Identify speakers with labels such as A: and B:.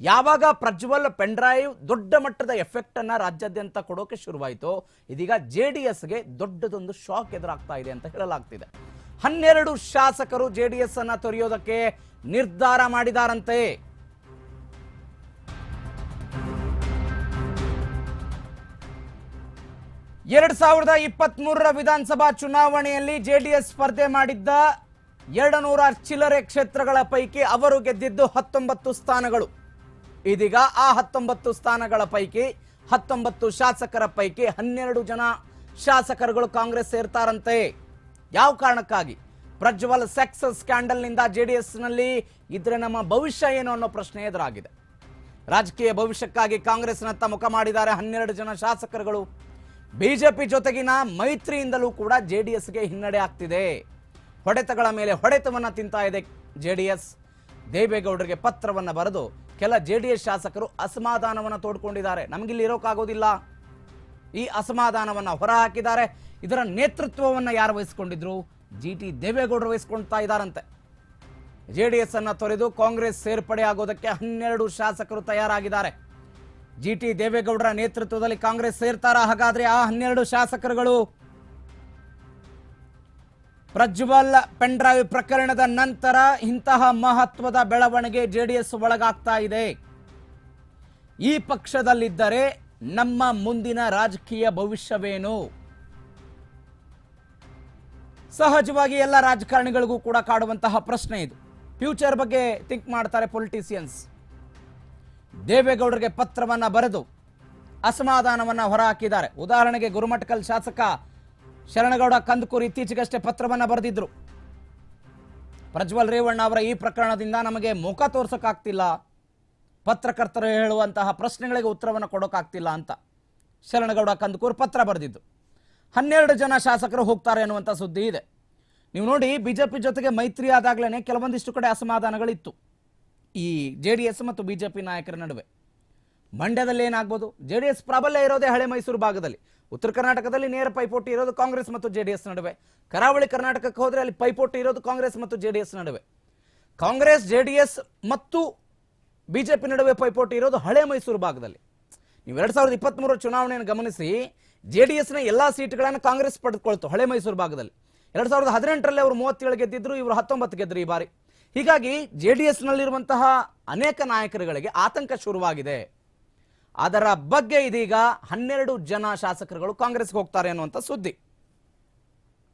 A: ಯಾವಾಗ ಪ್ರಜ್ವಲ್ ಪೆನ್ಡ್ರೈವ್ ದೊಡ್ಡ ಮಟ್ಟದ ಎಫೆಕ್ಟ್ ಅನ್ನ ರಾಜ್ಯಾದ್ಯಂತ ಕೊಡೋಕೆ ಶುರುವಾಯಿತು, ಇದೀಗ ಜೆ ಡಿ ಎಸ್ಗೆ ದೊಡ್ಡದೊಂದು ಶಾಕ್ ಎದುರಾಗ್ತಾ ಇದೆ ಅಂತ ಹೇಳಲಾಗ್ತಿದೆ. ಹನ್ನೆರಡು ಶಾಸಕರು ಜೆ ಡಿ ಎಸ್ ಅನ್ನ ತೊರೆಯೋದಕ್ಕೆ ನಿರ್ಧಾರ ಮಾಡಿದಾರಂತೆ. ಎರಡ್ ಸಾವಿರದ ಇಪ್ಪತ್ತ್ ಮೂರರ ವಿಧಾನಸಭಾ ಚುನಾವಣೆಯಲ್ಲಿ ಜೆಡಿಎಸ್ ಸ್ಪರ್ಧೆ ಮಾಡಿದ್ದ ಎರಡು ನೂರ ಚಿಲ್ಲರೆ ಕ್ಷೇತ್ರಗಳ ಪೈಕಿ ಅವರು ಗೆದ್ದಿದ್ದು ಹತ್ತೊಂಬತ್ತು ಸ್ಥಾನಗಳು. ಇದೀಗ ಆ ಹತ್ತೊಂಬತ್ತು ಸ್ಥಾನಗಳ ಪೈಕಿ ಹತ್ತೊಂಬತ್ತು ಶಾಸಕರ ಪೈಕಿ ಹನ್ನೆರಡು ಜನ ಶಾಸಕರುಗಳು ಕಾಂಗ್ರೆಸ್ ಸೇರ್ತಾರಂತೆ. ಯಾವ ಕಾರಣಕ್ಕಾಗಿ? ಪ್ರಜ್ವಲ್ ಸೆಕ್ಸ್ ಸ್ಕ್ಯಾಂಡಲ್ನಿಂದ ಜೆಡಿಎಸ್ನಲ್ಲಿ ಇದ್ರೆ ನಮ್ಮ ಭವಿಷ್ಯ ಏನು ಅನ್ನೋ ಪ್ರಶ್ನೆ ಎದುರಾಗಿದೆ. ರಾಜಕೀಯ ಭವಿಷ್ಯಕ್ಕಾಗಿ ಕಾಂಗ್ರೆಸ್ನತ್ತ ಮುಖ ಮಾಡಿದ್ದಾರೆ ಹನ್ನೆರಡು ಜನ ಶಾಸಕರುಗಳು. ಬಿಜೆಪಿ ಜೊತೆಗಿನ ಮೈತ್ರಿಯಿಂದಲೂ ಕೂಡ ಜೆಡಿಎಸ್ಗೆ ಹಿನ್ನಡೆ ಆಗ್ತಿದೆ. ಹೊಡೆತಗಳ ಮೇಲೆ ಹೊಡೆತವನ್ನು ತಿಂತಾ ಇದೆ ಜೆ ಡಿ ಎಸ್ ದೇವೇಗೌಡರಿಗೆ ಪತ್ರವನ್ನು ಬರೆದು ಕೆಲ ಜೆ ಡಿ ಎಸ್ ಶಾಸಕರು ಅಸಮಾಧಾನವನ್ನು ತೋಡ್ಕೊಂಡಿದ್ದಾರೆ. ನಮಗಿಲ್ಲಿ ಇರೋಕ್ಕಾಗೋದಿಲ್ಲ ಈ ಅಸಮಾಧಾನವನ್ನು ಹೊರಹಾಕಿದ್ದಾರೆ. ಇದರ ನೇತೃತ್ವವನ್ನು ಯಾರು ವಹಿಸಿಕೊಂಡಿದ್ರು? ಜಿ ಟಿ ದೇವೇಗೌಡರು ವಹಿಸ್ಕೊಳ್ತಾ ಇದ್ದಾರಂತೆ. ಜೆ ಡಿ ಎಸ್ ಅನ್ನು ತೊರೆದು ಕಾಂಗ್ರೆಸ್ ಸೇರ್ಪಡೆ ಆಗೋದಕ್ಕೆ ಹನ್ನೆರಡು ಶಾಸಕರು ತಯಾರಾಗಿದ್ದಾರೆ. ಜಿ ಟಿ ದೇವೇಗೌಡರ ನೇತೃತ್ವದಲ್ಲಿ ಕಾಂಗ್ರೆಸ್ ಸೇರ್ತಾರ? ಹಾಗಾದ್ರೆ ಆ ಹನ್ನೆರಡು ಶಾಸಕರುಗಳು ಪ್ರಜ್ವಲ್ ಪೆನ್ಡ್ರೈವ್ ಪ್ರಕರಣದ ನಂತರ ಇಂತಹ ಮಹತ್ವದ ಬೆಳವಣಿಗೆ ಜೆ ಡಿ ಎಸ್ ಒಳಗಾಗ್ತಾ ಇದೆ. ಈ ಪಕ್ಷದಲ್ಲಿದ್ದರೆ ನಮ್ಮ ಮುಂದಿನ ರಾಜಕೀಯ ಭವಿಷ್ಯವೇನು? ಸಹಜವಾಗಿ ಎಲ್ಲ ರಾಜಕಾರಣಿಗಳಿಗೂ ಕೂಡ ಕಾಡುವಂತಹ ಪ್ರಶ್ನೆ ಇದು. ಫ್ಯೂಚರ್ ಬಗ್ಗೆ ಥಿಂಕ್ ಮಾಡ್ತಾರೆ ಪೊಲಿಟಿಷಿಯನ್ಸ್. ದೇವೇಗೌಡರಿಗೆ ಪತ್ರವನ್ನು ಬರೆದು ಅಸಮಾಧಾನವನ್ನು ಹೊರಹಾಕಿದ್ದಾರೆ. ಉದಾಹರಣೆಗೆ ಗುರುಮಠಕಲ್ ಶಾಸಕ ಶರಣಗೌಡ ಕಂದಕೂರು ಇತ್ತೀಚೆಗಷ್ಟೇ ಪತ್ರವನ್ನು ಬರೆದಿದ್ರು. ಪ್ರಜ್ವಲ್ ರೇವಣ್ಣ ಅವರ ಈ ಪ್ರಕರಣದಿಂದ ನಮಗೆ ಮುಖ ತೋರ್ಸಕ್ಕಾಗ್ತಿಲ್ಲ. ಪತ್ರಕರ್ತರು ಹೇಳುವಂತಹ ಪ್ರಶ್ನೆಗಳಿಗೆ ಉತ್ತರವನ್ನು ಕೊಡೋಕ್ಕಾಗ್ತಿಲ್ಲ ಅಂತ ಶರಣಗೌಡ ಕಂದಕೂರು ಪತ್ರ ಬರೆದಿದ್ದು. ಹನ್ನೆರಡು ಜನ ಶಾಸಕರು ಹೋಗ್ತಾರೆ ಅನ್ನುವಂಥ ಸುದ್ದಿ ಇದೆ. ನೀವು ನೋಡಿ, ಬಿಜೆಪಿ ಜೊತೆಗೆ ಮೈತ್ರಿ ಆದಾಗ್ಲೇ ಕೆಲವೊಂದಿಷ್ಟು ಕಡೆ ಅಸಮಾಧಾನಗಳಿತ್ತು. ಈ ಜೆ ಡಿ ಎಸ್ ಮತ್ತು ಬಿಜೆಪಿ ನಾಯಕರ ನಡುವೆ. ಮಂಡ್ಯದಲ್ಲಿ ಏನಾಗ್ಬೋದು? ಜೆ ಡಿ ಎಸ್ ಪ್ರಾಬಲ್ಯ ಇರೋದೇ ಹಳೆ ಮೈಸೂರು ಭಾಗದಲ್ಲಿ. ಉತ್ತರ ಕರ್ನಾಟಕದಲ್ಲಿ ನೇರ ಪೈಪೋಟಿ ಇರೋದು ಕಾಂಗ್ರೆಸ್ ಮತ್ತು ಜೆ ನಡುವೆ. ಕರಾವಳಿ ಕರ್ನಾಟಕಕ್ಕೆ ಹೋದರೆ ಅಲ್ಲಿ ಪೈಪೋಟಿ ಇರೋದು ಕಾಂಗ್ರೆಸ್ ಮತ್ತು ಜೆ ನಡುವೆ. ಕಾಂಗ್ರೆಸ್ ಜೆ ಮತ್ತು ಬಿಜೆಪಿ ನಡುವೆ ಪೈಪೋಟಿ ಇರೋದು ಹಳೆ ಮೈಸೂರು ಭಾಗದಲ್ಲಿ. ನೀವು ಎರಡ್ ಸಾವಿರದ ಇಪ್ಪತ್ತ್ಮೂರು ಚುನಾವಣೆಯನ್ನು ಗಮನಿಸಿ ಜೆ ಡಿ ಎಸ್ನ ಎಲ್ಲ ಸೀಟ್ಗಳನ್ನು ಕಾಂಗ್ರೆಸ್ ಪಡೆದುಕೊಳ್ತು ಹಳೆ ಮೈಸೂರು ಭಾಗದಲ್ಲಿ. ಎರಡ್ ಸಾವಿರದ ಹದಿನೆಂಟರಲ್ಲಿ ಅವರು ಮೂವತ್ತೇಳು ಗೆದ್ದಿದ್ರು, ಇವರು ಹತ್ತೊಂಬತ್ತು ಗೆದ್ದರು ಈ ಬಾರಿ. ಹೀಗಾಗಿ ಜೆ ಡಿ ಎಸ್ನಲ್ಲಿರುವಂತಹ ಅನೇಕ ನಾಯಕರುಗಳಿಗೆ ಆತಂಕ ಶುರುವಾಗಿದೆ. ಅದರ ಬಗ್ಗೆ ಇದೀಗ ಹನ್ನೆರಡು ಜನ ಶಾಸಕರುಗಳು ಕಾಂಗ್ರೆಸ್ಗೆ ಹೋಗ್ತಾರೆ ಅನ್ನುವಂಥ ಸುದ್ದಿ.